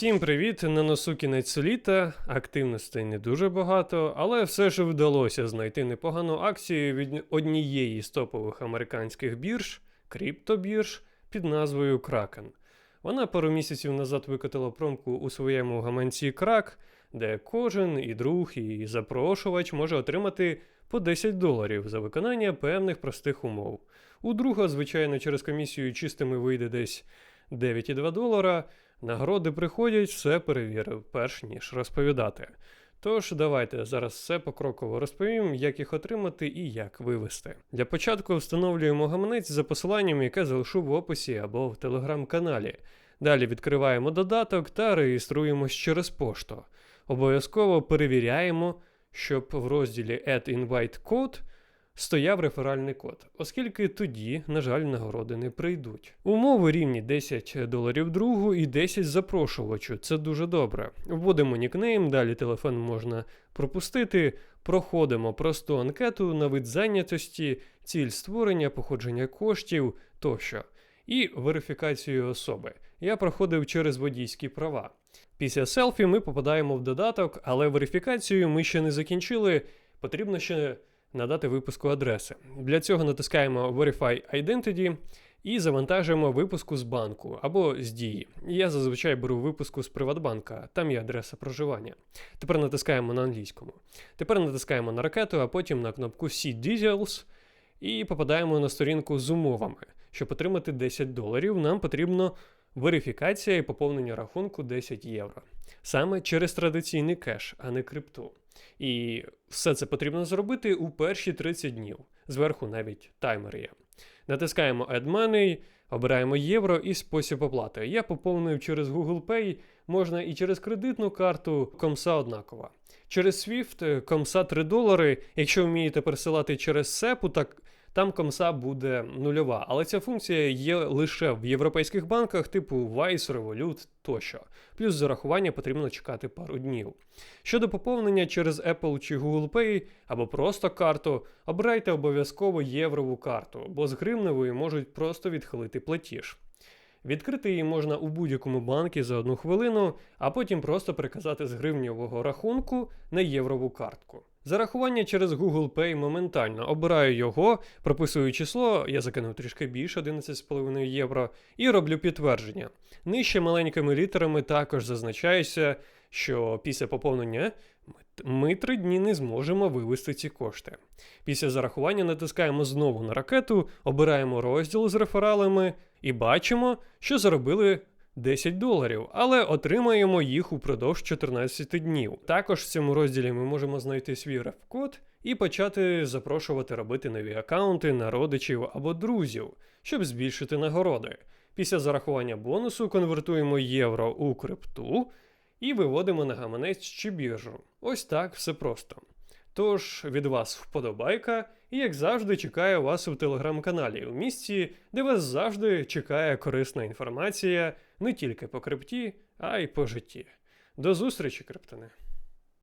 Всім привіт! На носу кінець літа. Активностей не дуже багато, але все ж вдалося знайти непогану акцію від однієї з топових американських бірж, криптобірж під назвою Kraken. Вона пару місяців назад викотила промку у своєму гаманці Крак, де кожен і друг, і запрошувач може отримати по 10 доларів за виконання певних простих умов. У друга, звичайно, через комісію чистими вийде десь 9,2 долара. Нагороди приходять, все перевірив, перш ніж розповідати. Тож давайте зараз все покроково розповім, як їх отримати і як вивести. Для початку встановлюємо гаманець за посиланням, яке залишу в описі або в телеграм-каналі. Далі відкриваємо додаток та реєструємось через пошту. Обов'язково перевіряємо, щоб в розділі Add Invite Code стояв реферальний код, оскільки тоді, на жаль, нагороди не прийдуть. Умови рівні 10 доларів другу і 10 запрошувачу. Це дуже добре. Вводимо нікнейм, далі телефон можна пропустити. Проходимо просту анкету на вид зайнятості, ціль створення, походження коштів тощо. І верифікацію особи. Я проходив через водійські права. Після селфі ми попадаємо в додаток, але верифікацію ми ще не закінчили. Потрібно ще надати випуску адреси. Для цього натискаємо Verify Identity і завантажуємо випуску з банку або з дії. Я зазвичай беру випуску з Приватбанка, там є адреса проживання. Тепер натискаємо на англійському. Тепер натискаємо на ракету, а потім на кнопку See Details і попадаємо на сторінку з умовами. Щоб отримати 10 доларів, нам потрібно верифікація і поповнення рахунку 10 євро. Саме через традиційний кеш, а не крипту. І все це потрібно зробити у перші 30 днів. Зверху навіть таймер є. Натискаємо Add Money, обираємо євро і спосіб оплати. Я поповнив через Google Pay, можна і через кредитну карту, комса однакова. Через SWIFT комса 3 долари. Якщо вмієте пересилати через СЕПу, так там комса буде нульова. Але ця функція є лише в європейських банках, типу Vice, Revolut тощо. Плюс зарахування потрібно чекати пару днів. Щодо поповнення через Apple чи Google Pay або просто карту, обирайте обов'язково єврову карту, бо з гривневої можуть просто відхилити платіж. Відкрити її можна у будь-якому банку за одну хвилину, а потім просто переказати з гривневого рахунку на єврову картку. Зарахування через Google Pay моментально обираю його, прописую число, я закинув трішки більше 11,5 євро, і роблю підтвердження. Нижче маленькими літерами також зазначається, що після поповнення ми три дні не зможемо вивести ці кошти. Після зарахування натискаємо знову на ракету, обираємо розділ з рефералами і бачимо, що заробили 10 доларів, але отримаємо їх упродовж 14 днів. Також в цьому розділі ми можемо знайти свій реф-код і почати запрошувати робити нові аккаунти на родичів або друзів, щоб збільшити нагороди. Після зарахування бонусу конвертуємо євро у крипту і виводимо на гаманець чи біржу. Ось так все просто. Тож від вас вподобайка, і як завжди, чекаю вас у телеграм-каналі, у місці, де вас завжди чекає корисна інформація не тільки по крипті, а й по житті. До зустрічі, криптони!